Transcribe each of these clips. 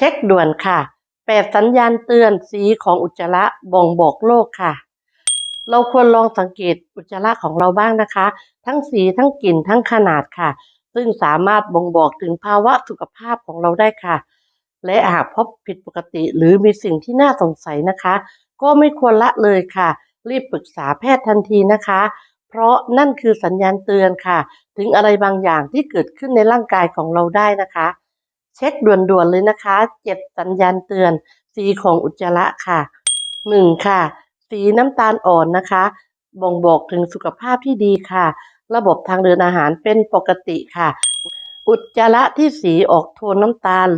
เช็คด่วนค่ะแปดสัญญาณเตือนสีของอุจจาระบ่งบอกโรคค่ะ เราควรลองสังเกตอุจจาระของเราบ้างนะคะ ทั้งสีทั้งกลิ่นทั้งขนาดค่ะ ซึ่งสามารถบ่งบอกถึงภาวะสุขภาพของเราได้ค่ะ และหากพบผิดปกติหรือมีสิ่งที่น่าสงสัยนะคะ ก็ไม่ควรละเลยค่ะ รีบปรึกษาแพทย์ทันทีนะคะ เพราะนั่นคือสัญญาณเตือนค่ะ ถึงอะไรบางอย่างที่เกิดขึ้นในร่างกายของเราได้นะคะ เช็คด่วนๆเลยนะคะเจ็ดสัญญาณเตือนสีของอุจจาระค่ะหนึ่งค่ะ สีน้ำตาลอ่อนนะคะ บ่งบอกถึงสุขภาพที่ดีค่ะ ระบบทางเดินอาหารเป็นปกติค่ะ อุจจาระที่สีออกโทนน้ำตาล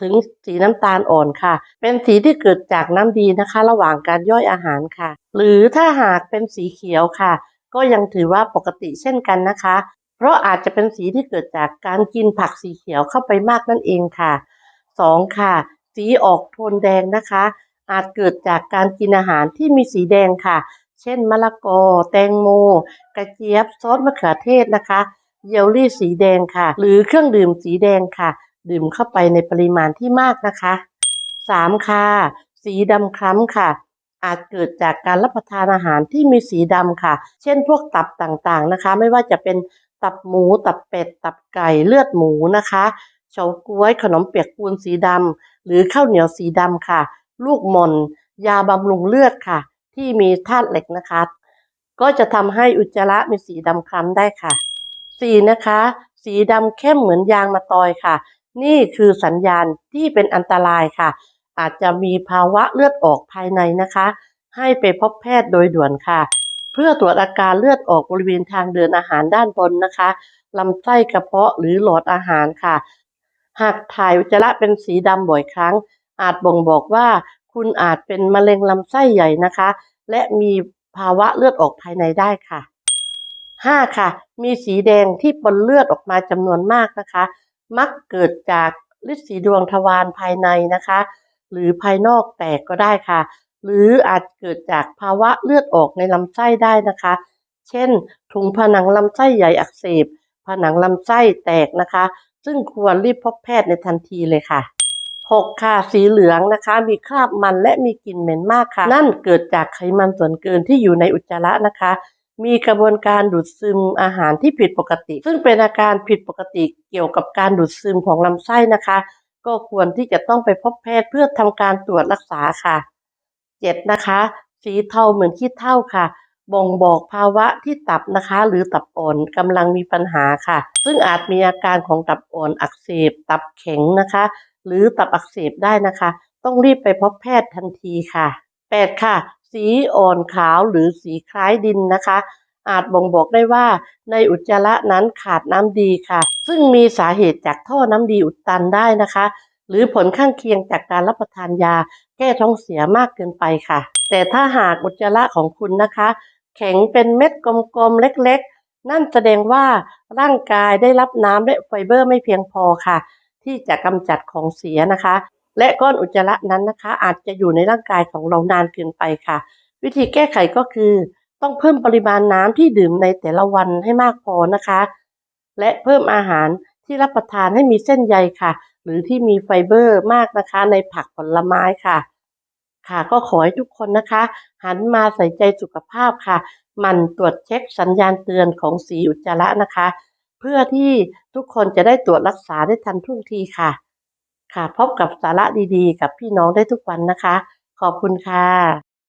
ถึงสีน้ำตาลอ่อนค่ะ เป็นสีที่เกิดจากน้ำดีนะคะ ระหว่างการย่อยอาหารค่ะ หรือถ้าหากเป็นสีเขียวค่ะ ก็ยังถือว่าปกติเช่นกันนะคะ เพราะอาจจะเป็นสีที่เกิดจากการกินผักสีเขียวเข้าไปมากนั่นเองค่ะสองค่ะ สีออกโทนแดงนะคะ อาจเกิดจากการกินอาหารที่มีสีแดงค่ะ เช่นมะละกอ แตงโม กระเจี๊ยบ ซอสมะเขือเทศนะคะ เยลลี่สีแดงค่ะ หรือเครื่องดื่มสีแดงค่ะ ดื่มเข้าไปในปริมาณที่มากนะคะสามค่ะ สีดำคล้ำค่ะอาจเกิดจากการรับประทานอาหารที่มีสีดำค่ะ เช่นพวกตับต่างๆนะคะ ไม่ว่าจะเป็น ตับหมู ตับเป็ด ตับไก่ เลือดหมูนะคะเฉาก๊วย ขนมเปียกปูนสีดำ หรือข้าวเหนียวสีดำค่ะ ลูกมอนยาบำรุงเลือดค่ะ ที่มีธาตุเหล็กนะคะ ก็จะทำให้อุจจาระมีสีดำคล้ำได้ค่ะสีนะคะ สีดำเข้มเหมือนยางมะตอยค่ะ นี่คือสัญญาณที่เป็นอันตรายค่ะ อาจจะมีภาวะเลือดออกภายในนะคะ ให้ไปพบแพทย์โดยด่วนค่ะ เพื่อตรวจอาการเลือดออกบริเวณทางเดินอาหารด้านบนนะคะลำไส้กระเพาะหรือหลอดอาหารค่ะ หากถ่ายอุจจาระเป็นสีดำบ่อยครั้ง อาจบ่งบอกว่าคุณอาจเป็นมะเร็งลำไส้ใหญ่นะคะ และมีภาวะเลือดออกภายในได้ค่ะ 5. ค่ะ มีสีแดงที่ปนเลือดออกมาจำนวนมากนะคะ มักเกิดจากฤทธิ์สีดวงทวารภายในนะคะ หรือภายนอกแตกก็ได้ค่ะ หรืออาจเกิดจากภาวะเลือดออกในลำไส้ได้นะคะ เช่น ถุงผนังลำไส้ใหญ่อักเสบ ผนังลำไส้แตกนะคะ ซึ่งควรรีบพบแพทย์ในทันทีเลยค่ะ 6. ค่ะ สีเหลืองนะคะ มีคราบมันและมีกลิ่นเหม็นมากค่ะ นั่นเกิดจากไขมันส่วนเกินที่อยู่ในอุจจาระนะคะ มีกระบวนการดูดซึมอาหารที่ผิดปกติ ซึ่งเป็นอาการผิดปกติเกี่ยวกับการดูดซึมของลำไส้นะคะ ก็ควรที่จะต้องไปพบแพทย์เพื่อทำการตรวจรักษาค่ะ 7. นะคะ สีเทาเหมือนขี้เถ้าค่ะ บ่งบอกภาวะที่ตับนะคะ หรือตับอ่อนกำลังมีปัญหาค่ะ ซึ่งอาจมีอาการของตับอ่อนอักเสบ ตับแข็งนะคะ หรือตับอักเสบได้นะคะ ต้องรีบไปพบแพทย์ทันทีค่ะ 8. ค่ะ สีอ่อนขาวหรือสีคล้ายดินนะคะอาจบ่งบอกได้ว่าในอุจจาระนั้นขาดน้ำดีค่ะ ซึ่งมีสาเหตุจากท่อน้ำดีอุดตันได้นะคะ หรือผลข้างเคียงจากการรับประทานยา แก้ท้องเสียมากเกินไปค่ะ แต่ถ้าหากอุจจาระของคุณนะคะ แข็งเป็นเม็ดกลมๆเล็กๆ นั่นแสดงว่าร่างกายได้รับน้ำและไฟเบอร์ไม่เพียงพอค่ะ ที่จะกำจัดของเสียนะคะ และก้อนอุจจาระนั้นนะคะ อาจจะอยู่ในร่างกายของเรานานเกินไปค่ะ วิธีแก้ไขก็คือ ต้องเพิ่มปริมาณน้ำที่ดื่มในแต่ละวันให้มากพอนะคะ และเพิ่มอาหารที่รับประทานให้มีเส้นใยค่ะ หรือที่มีไฟเบอร์มากนะคะในผักผลไม้ค่ะ ค่ะก็ขอให้ทุกคนนะคะ หันมาใส่ใจสุขภาพค่ะ มันตรวจเช็คสัญญาณเตือนของสีอุจจาระนะคะ เพื่อที่ทุกคนจะได้ตรวจรักษาได้ทันท่วงทีค่ะ ค่ะ พบกับสาระดีๆ กับพี่น้องได้ทุกวันนะคะ ขอบคุณค่ะ